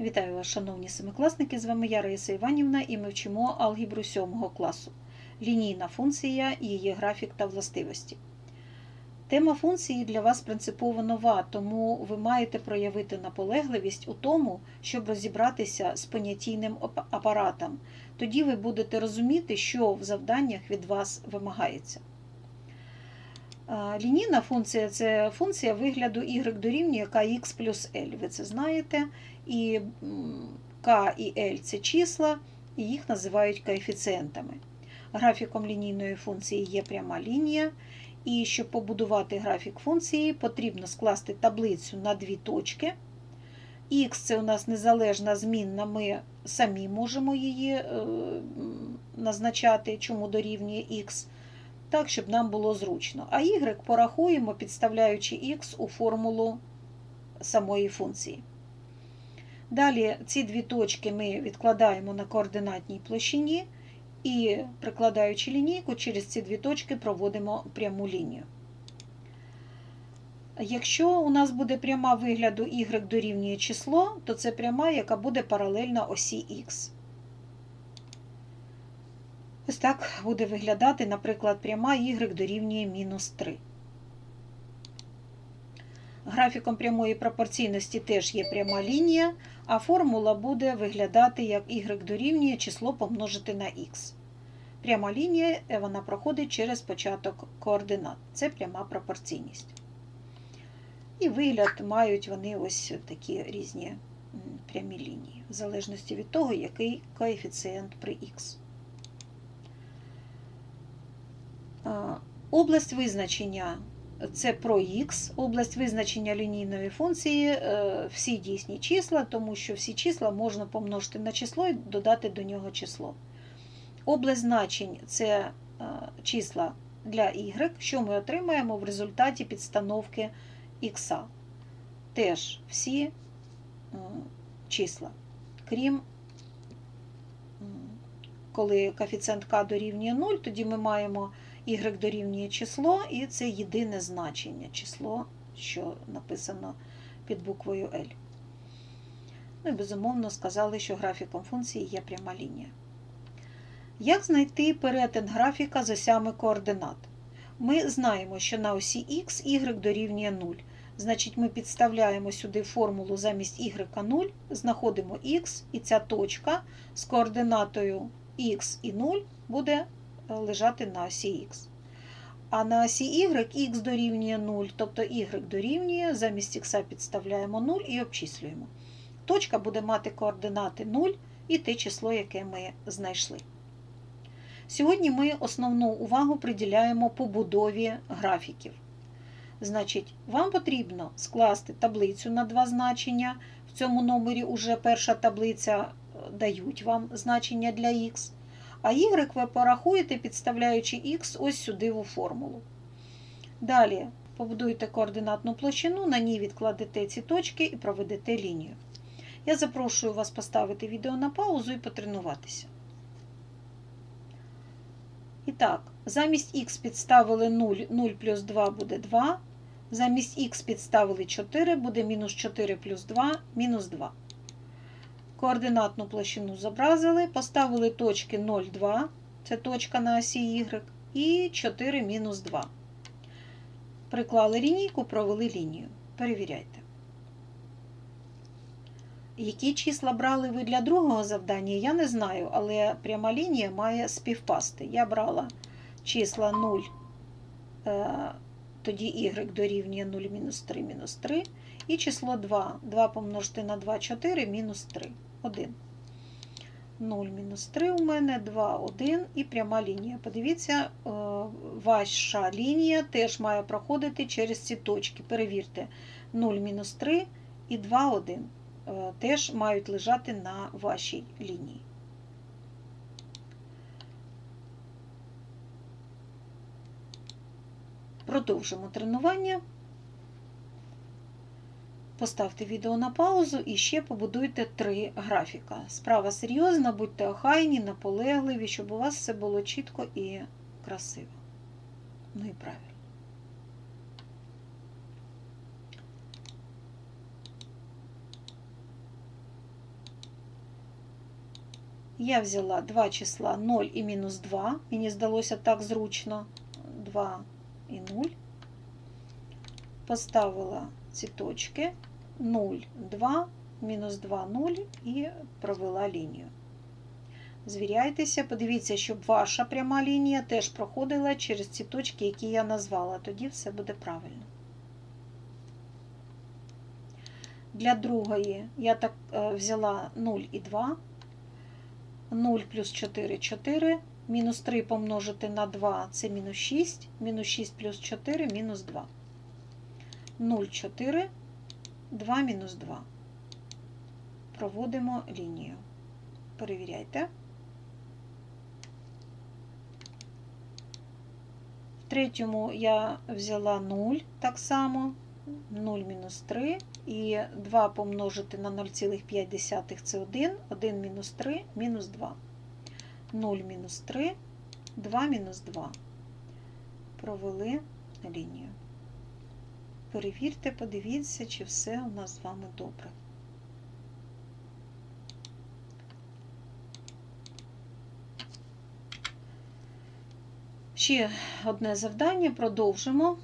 Вітаю вас, шановні семикласники! З вами я Раїса Іванівна і ми вчимо алгебру 7 класу. Лінійна функція, її графік та властивості. Тема функції для вас принципово нова, тому ви маєте проявити наполегливість у тому, щоб розібратися з понятійним апаратом. Тоді ви будете розуміти, що в завданнях від вас вимагається. Лінійна функція це функція вигляду y дорівнює kx плюс l. Ви це знаєте. І k і l це числа, і їх називають коефіцієнтами. Графіком лінійної функції є пряма лінія. І щоб побудувати графік функції, потрібно скласти таблицю на дві точки. Х це у нас незалежна змінна, ми самі можемо її е, назначати, чому дорівнює х, так, щоб нам було зручно. А y порахуємо, підставляючи х у формулу самої функції. Далі ці дві точки ми відкладаємо на координатній площині і, прикладаючи лінійку, через ці дві точки проводимо пряму лінію. Якщо у нас буде пряма вигляду y дорівнює число, то це пряма, яка буде паралельна осі х. Ось так буде виглядати, наприклад, пряма y дорівнює мінус 3. Графіком прямої пропорційності теж є пряма лінія, а формула буде виглядати як y дорівнює число помножити на х. Пряма лінія е, вона проходить через початок координат. Це пряма пропорційність. І вигляд мають вони ось такі різні прямі лінії, в залежності від того, який коефіцієнт при х. А, Область визначення це про х, область визначення лінійної функції, е, всі дійсні числа, тому що всі числа можна помножити на число і додати до нього число. Область значень це е, числа для y, що ми отримаємо в результаті підстановки х. Теж всі е, числа, крім коли коефіцієнт k дорівнює 0, тоді ми маємо y дорівнює число, і це єдине значення число, що написано під буквою L. Ну і безумовно сказали, що графіком функції є пряма лінія. Як знайти перетин графіка з осями координат? Ми знаємо, що на осі х y дорівнює 0. Значить, ми підставляємо сюди формулу замість y 0, знаходимо х, і ця точка з координатою х і 0 буде лежати на осі х. А на осі y х дорівнює 0, тобто y дорівнює, замість х підставляємо 0 і обчислюємо. Точка буде мати координати 0 і те число, яке ми знайшли. Сьогодні ми основну увагу приділяємо побудові графіків. Значить, вам потрібно скласти таблицю на два значення. В цьому номері вже перша таблиця дають вам значення для х. А y ви порахуєте, підставляючи х ось сюди у формулу. Далі побудуєте координатну площину, на ній відкладете ці точки і проведете лінію. Я запрошую вас поставити відео на паузу і потренуватися. І так, замість х підставили 0, 0 плюс 2 буде 2. Замість х підставили 4, буде мінус 4 плюс 2, мінус 2. Координатну площину зобразили, поставили точки 0, 2, це точка на осі y, і 4 мінус 2. Приклали лінійку, провели лінію. Перевіряйте. Які числа брали ви для другого завдання, я не знаю, але пряма лінія має співпасти. Я брала числа 0, е, тоді y дорівнює 0 мінус 3 мінус 3, і число 2. 2 помножити на 2 4 мінус 3. 1. 0 мінус 3 у мене, 2, 1 і пряма лінія. Подивіться, е, ваша лінія теж має проходити через ці точки. Перевірте, 0 мінус 3 і 2, 1 е, теж мають лежати на вашій лінії. Продовжимо тренування. Поставте відео на паузу і ще побудуйте три графіка. Справа серйозна, будьте охайні, наполегливі, щоб у вас все було чітко і красиво. Ну і правильно. Я взяла два числа 0 і мінус 2. Мені здалося так зручно. 2 і 0. Поставила ці точки 0, 2, мінус 2, 0 і провела лінію. Звіряйтеся, подивіться, щоб ваша пряма лінія теж проходила через ці точки, які я назвала. Тоді все буде правильно. Для другої я так е, взяла 0 і 2. 0 плюс 4 4. Мінус 3 помножити на 2 це мінус 6. Мінус 6 плюс 4 мінус 2. 0, 4, 2 мінус 2. Проводимо лінію. Перевіряйте. В третьому я взяла 0 так само. 0 мінус 3 і 2 помножити на 0,5 це 1, 1 мінус 3 мінус 2. 0 мінус 3, 2 мінус 2. Провели лінію. Перевірте, подивіться, чи все у нас з вами добре. Ще одне завдання, продовжимо.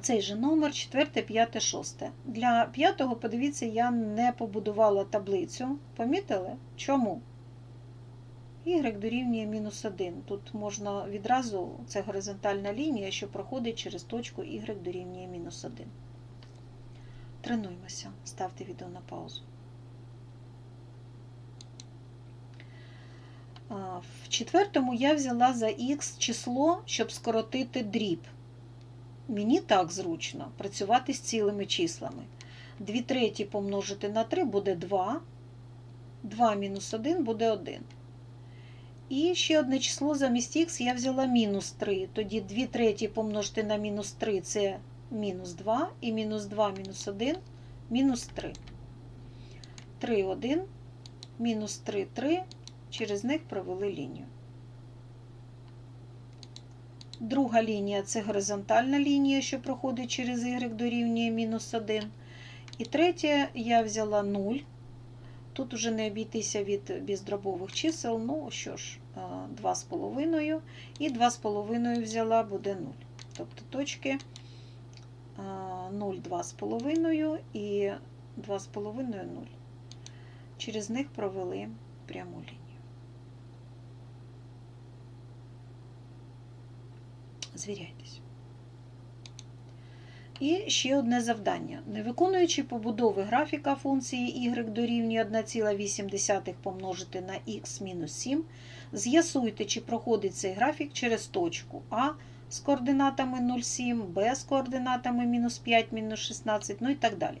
Цей же номер 4, 5, 6. Для п'ятого, подивіться, я не побудувала таблицю. Помітили? Чому? Y дорівнює мінус 1. Тут можна відразу, це горизонтальна лінія, що проходить через точку Y дорівнює мінус 1. Тренуємося. Ставте відео на паузу. В четвертому я взяла за х число, щоб скоротити дріб. Мені так зручно працювати з цілими числами. 2 треті помножити на 3 буде 2. 2 мінус 1 буде 1. І ще одне число замість х я взяла мінус 3. Тоді 2 треті помножити на мінус 3 це мінус 2. І мінус 2 мінус 1 мінус 3. 3, 1, мінус 3, 3. Через них провели лінію. Друга лінія це горизонтальна лінія, що проходить через y дорівнює мінус 1. І третя я взяла 0. Тут вже не обійтися від бездробових чисел. Ну що ж, 2,5 і 2,5 взяла буде 0. Тобто точки 0, 2,5 і 2,5 0. Через них провели пряму лінію. Звіряйтесь. І ще одне завдання. Не виконуючи побудови графіка функції y дорівнює 1,8 помножити на х мінус 7, з'ясуйте, чи проходить цей графік через точку А з координатами 0,7, Б з координатами мінус 5, мінус 16, ну і так далі.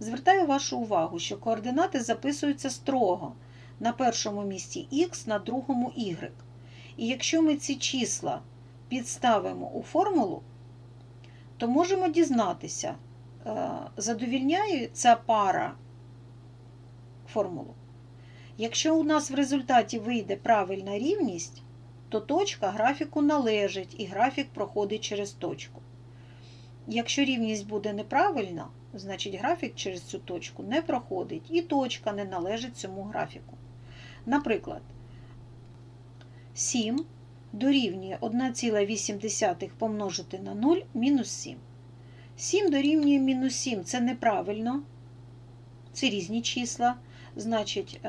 Звертаю вашу увагу, що координати записуються строго на першому місці х, на другому y. І якщо ми ці числа підставимо у формулу, то можемо дізнатися, задовільняє ця пара формулу. Якщо у нас в результаті вийде правильна рівність, то точка графіку належить і графік проходить через точку. Якщо рівність буде неправильна, значить графік через цю точку не проходить і точка не належить цьому графіку. Наприклад, 7 дорівнює 1,8 помножити на 0 мінус 7. 7 дорівнює мінус 7 це неправильно, це різні числа. Значить,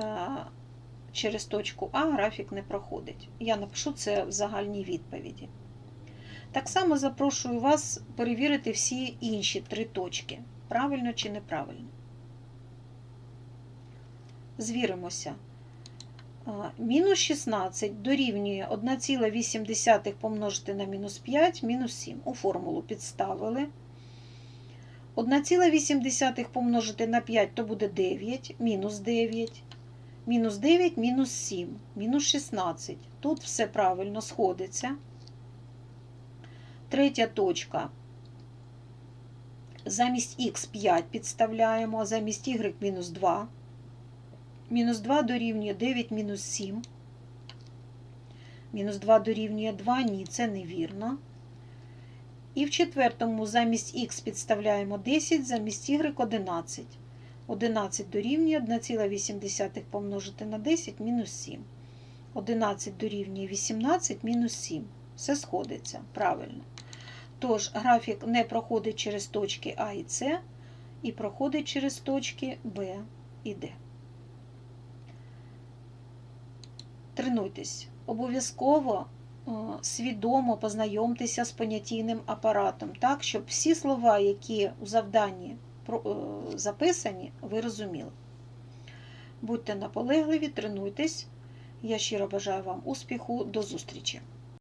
через точку А графік не проходить. Я напишу це в загальній відповіді. Так само запрошую вас перевірити всі інші три точки, правильно чи неправильно. Звіримося. Мінус 16 дорівнює 1,8 помножити на мінус 5, мінус 7. У формулу підставили. 1,8 помножити на 5 то буде 9, мінус 9. Мінус 9, мінус 7, мінус 16. Тут все правильно сходиться. Третя точка. Замість х 5 підставляємо, а замість y мінус 2. Мінус 2 дорівнює 9 мінус 7. Мінус 2 дорівнює 2, ні, це невірно. І в четвертому замість х підставляємо 10, замість y 11. 11 дорівнює 1,8 помножити на 10 мінус 7. 11 дорівнює 18 мінус 7. Все сходиться, правильно. Тож графік не проходить через точки А і С, і проходить через точки Б і Д. Тренуйтесь. Обов'язково е, свідомо познайомтеся з понятійним апаратом, так, щоб всі слова, які у завданні е, записані, ви розуміли. Будьте наполегливі, тренуйтесь. Я щиро бажаю вам успіху. До зустрічі!